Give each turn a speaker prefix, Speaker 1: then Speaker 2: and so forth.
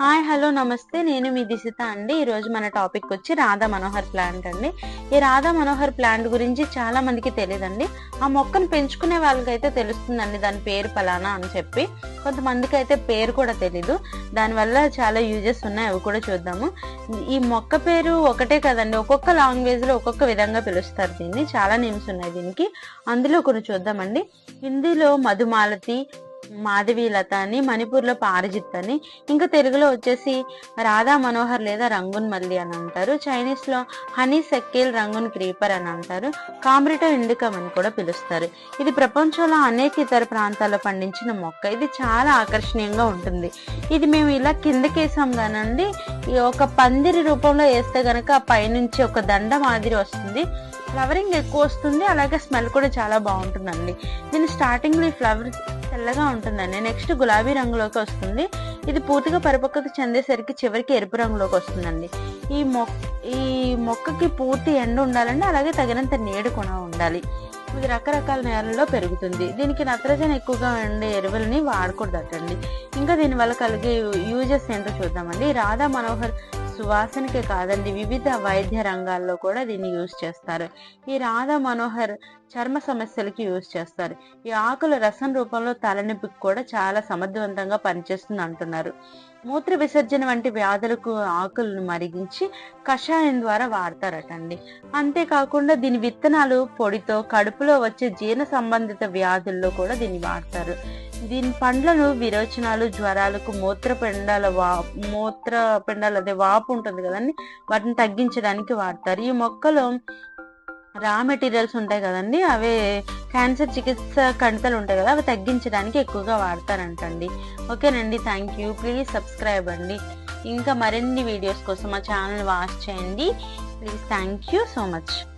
Speaker 1: Hi hello నమస్తే. నేను మీ దిశిత అండి. ఈరోజు మన టాపిక్ వచ్చి రాధా మనోహర్ ప్లాంట్ అండి. ఈ రాధా మనోహర్ ప్లాంట్ గురించి చాలా మందికి తెలియదండి. ఆ మొక్కను పెంచుకునే వాళ్ళకైతే తెలుస్తుందండి. దాని పేరు ఫలానా అని చెప్పి. కొంతమందికి అయితే పేరు కూడా తెలీదు. దానివల్ల చాలా యూజెస్ ఉన్నాయి. అవి కూడా చూద్దాము. ఈ మొక్క పేరు ఒకటే కదండి. ఒక్కొక్క లాంగ్వేజ్లో ఒక్కొక్క విధంగా పిలుస్తారు దీన్ని. చాలా నేమ్స్ ఉన్నాయి దీనికి. అందులో కొన్ని చూద్దామండి. హిందీలో మధుమాలతి మాధవి లత అని మణిపూర్లో పారిజిత్ అని ఇంకా తెలుగులో వచ్చేసి రాధా మనోహర్ లేదా రంగున్ మల్లి అని అంటారు. చైనీస్లో హనీ సెక్కేల్ రంగున్ క్రీపర్ అని అంటారు. కామ్రిటో ఇండికమ్ అని కూడా పిలుస్తారు. ఇది ప్రపంచంలో అనేక ఇతర ప్రాంతాల్లో పండించిన మొక్క. ఇది చాలా ఆకర్షణీయంగా ఉంటుంది. ఇది మేము ఇలా కిందకేసాం కానండి ఈ ఒక పందిరి రూపంలో వేస్తే గనక పైనుంచి ఒక దండ మాదిరి వస్తుంది. ఫ్లవరింగ్ ఎక్కువ వస్తుంది అలాగే స్మెల్ కూడా చాలా బాగుంటుందండి. దీని స్టార్టింగ్లో ఈ ఫ్లవర్ తెల్లగా ఉంటుందండి. నెక్స్ట్ గులాబీ రంగులోకి వస్తుంది. ఇది పూర్తిగా పరిపక్వత చెందేసరికి చివరికి ఎరుపు రంగులోకి వస్తుందండి. ఈ మొక్క ఈ మొక్కకి పూర్తి ఎండ ఉండాలండి అలాగే తగినంత నీడ కూడా ఉండాలి. ఇది రకరకాల నేలల్లో పెరుగుతుంది. దీనికి నత్రజని ఎక్కువగా ఉండే ఎరువులని వాడకూడదటండి. ఇంకా దీనివల్ల కలిగే యూజెస్ ఏంటో చూద్దామండి. రాధా మనోహర్ సువాసనకే కాదండి వివిధ వైద్య రంగాల్లో కూడా దీన్ని యూజ్ చేస్తారు. ఈ రాధా మనోహర్ చర్మ సమస్యలకి యూజ్ చేస్తారు. ఈ ఆకుల రసం రూపంలో తలనొప్పికి కూడా చాలా సమర్థవంతంగా పనిచేస్తుంది అంటున్నారు. మూత్ర విసర్జన వంటి వ్యాధులకు ఆకులను మరిగించి కషాయం ద్వారా వాడతారటండి. అంతేకాకుండా దీని విత్తనాలు పొడితో కడుపులో వచ్చే జీర్ణ సంబంధిత వ్యాధుల్లో కూడా దీన్ని వాడతారు. దీని పండ్లను విరోచనాలు జ్వరాలకు మూత్రపిండాల వా మూత్రపిండాలు అదే వాపు ఉంటుంది కదండి వాటిని తగ్గించడానికి వాడతారు. ఈ మొక్కలో రా మెటీరియల్స్ ఉంటాయి కదండి అవే క్యాన్సర్ చికిత్స కణితలు ఉంటాయి కదా అవి తగ్గించడానికి ఎక్కువగా వాడతారంటండి. ఓకేనండి థ్యాంక్ యూ. ప్లీజ్ సబ్స్క్రైబ్ అండి. ఇంకా మరిన్ని వీడియోస్ కోసం మా ఛానల్ వాచ్ చేయండి. Please thank you so much.